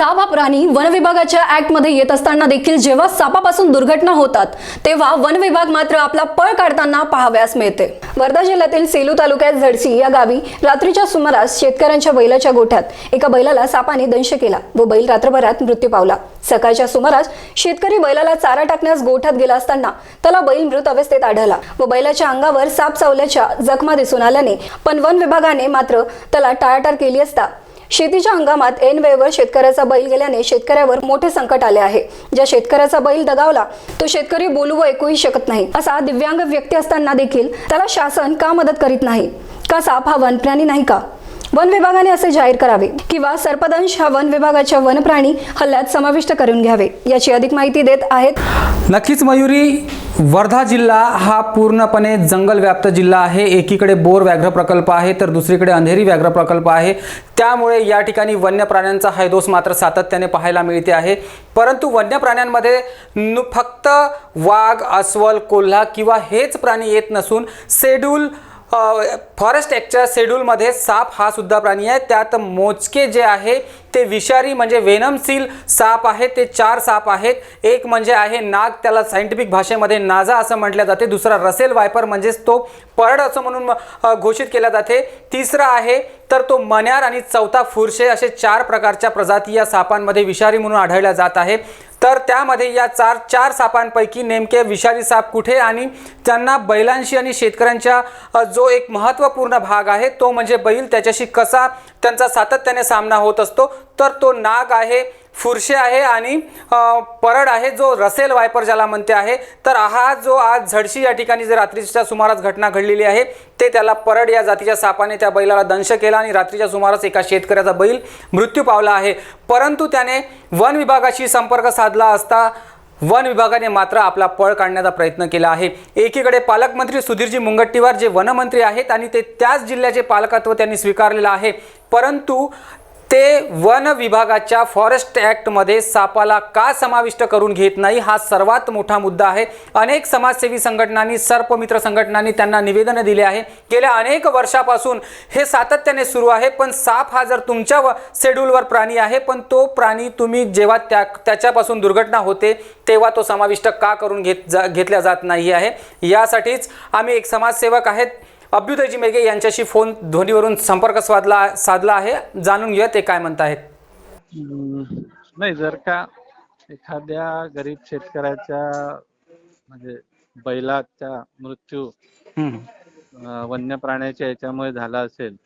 साप हा प्राणी वन विभागाच्या ऍक्टमध्ये येत असताना देखील जेव्हा सापापासून दुर्घटना होतात तेव्हा वन विभाग मात्र आपला पळ काढताना पाहाव्यास मिळते. वर्धा जिल्ह्यातील सेलू तालुक्यात झडसी या गावी रात्रीच्या सुमारास शेतकऱ्यांच्या बैलाच्या गोठ्यात एका बैलाला सापाने दंश केला व बैल रात्रभरात मृत्यू पावला. सकाळच्या सुमारास शेतकरी बैलाला चारा टाकण्यास गोठ्यात गेला असताना त्याला बैल मृत अवस्थेत आढळला व बैलाच्या अंगावर साप चावल्याच्या जखमा दिसून आल्याने पण वन विभागाने मात्र त्याला टाळाटाळ केली असता शेतीच्या हंगामात ऐन वेळेवर शेतकऱ्याचा बैल गेल्याने शेतकऱ्यावर मोठे संकट आले आहे. ज्या शेतकऱ्याचा बैल दगावला तो शेतकरी बोलू व ऐकूही शकत नाही. असा दिव्यांग व्यक्ती असताना देखील त्याला शासन का मदत करीत नाही? का साप हा वनप्राणी नाही का? वन विभागाने असे जाहीर करावे किंवा सर्पदंश हा वन विभागाच्या वनप्राणी हल्ल्यात समाविष्ट करून घ्यावे याची अधिक माहिती देत आहेत नक्कीच मयुरी वर्धा जिल्हा हा पूर्णपणे जंगलव्याप्त जिल्हा आहे. एकीकडे बोर व्याघ्र प्रकल्प आहे तर दुसरीकडे अंधेरी व्याघ्र प्रकल्प आहे. त्यामुळे या ठिकाणी वन्य प्राण्यांचा हैदोस मात्र सातत्याने पाहायला मिळते आहे. परंतु वन्य प्राण्यांमध्ये फक्त वाघ अस्वल कोल्हा किंवा हेच प्राणी येत नसून शेड्यूल फॉरेस्ट ॲक्टच्या शेड्यूलमध्ये साप हा सुद्धा प्राणी आहे. त्यात मोजके जे आहे ते विषारी म्हणजे वेनमसील साप आहे. ते चार साप आहेत. एक म्हणजे आहे नाग त्याला सायंटिफिक भाषेमध्ये नाजा असं म्हटलं जाते. दुसरा रसेल वायपर म्हणजेच तो परड असं म्हणून घोषित केला जाते. तिसरा आहे तर तो मन्यार आणि चौथा फुरशे असे चार प्रकारच्या प्रजाती या सापांमध्ये विषारी म्हणून आढळल्या जात आहे. तर त्यामध्ये या चार चार सापांपैकी नेमके विषारी साप कुठे आणि त्यांना बैलांशी आणि शेतकऱ्यांच्या जो एक महत्त्वपूर्ण भाग आहे तो म्हणजे बैल त्याच्याशी कसा त्यांचा सातत्याने सामना होत असतो तर तो नाग आहे फुरशे आहे आणि परड आहे जो रसेल वायपर ज्याला म्हणते आहे. तर हा जो आज झडशी या ठिकाणी जे रात्रीच्या सुमारास घटना घडलेली आहे ते त्याला परड या जातीच्या सापाने त्या बैलाला दंश केला आणि रात्रीच्या सुमारास एका शेतकऱ्याचा बैल मृत्यू पावला आहे. परंतु त्याने वन विभागाशी संपर्क साधला असता वन विभागाने मात्र आपला पळ काढण्याचा प्रयत्न केला आहे. एकीकडे पालकमंत्री सुधीरजी मुंगट्टीवार जे वनमंत्री आहेत आणि ते त्याच जिल्ह्याचे पालकत्व त्यांनी स्वीकारलेलं आहे. परंतु ते वन विभागाच्या फॉरेस्ट ॲक्टमध्ये सापाला का समाविष्ट करून घेत नाही हा सर्वात मोठा मुद्दा आहे. अनेक समाजसेवी संघटनांनी सर्पमित्र संघटनांनी त्यांना निवेदनं दिले आहे. गेल्या अनेक वर्षापासून हे सातत्याने सुरू आहे पण साप हा जर तुमच्या व- शेड्यूलवर प्राणी आहे पण तो प्राणी तुम्ही जेव्हा त्या त्याच्यापासून दुर्घटना होते तेव्हा तो समाविष्ट का करून घेत जा घेतल्या जात नाही आहे? यासाठीच आम्ही एक समाजसेवक आहेत. अभ्युदयजी मेघे यांच्याशी फोन ध्वनीवरून संपर्क साधला साधला आहे. जाणून घेऊया ते काय म्हणत आहेत नाही जर का एखाद्या गरीब शेतकऱ्याच्या म्हणजे बैलाचा मृत्यू अं, वन्य प्राण्याच्या याच्यामुळे झाला असेल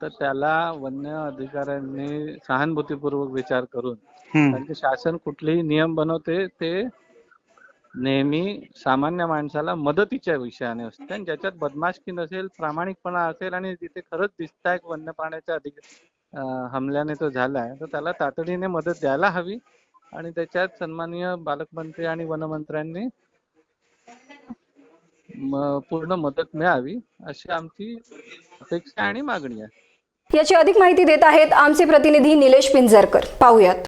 तर त्याला वन्य अधिकाऱ्यांनी सहानुभूतीपूर्वक विचार करून कारण की शासन कुठलेही नियम बनवते ते नेहमी सामान्य माणसाला मदतीच्या विषयाने असते. आणि ज्याच्यात बदमाशकी नसेल प्रामाणिकपणा असेल आणि जिथे खरंच दिसताय वन्य प्राण्याच्या अधिक हमल्याने तो झालाय तर त्याला तातडीने मदत द्यायला हवी. आणि त्याच्यात सन्माननीय पालकमंत्री आणि वनमंत्र्यांनी पूर्ण मदत मिळावी अशी आमची अपेक्षा आणि मागणी आहे. याची अधिक माहिती देत आहेत आमचे प्रतिनिधी निलेश पिंजरकर. पाहुयात.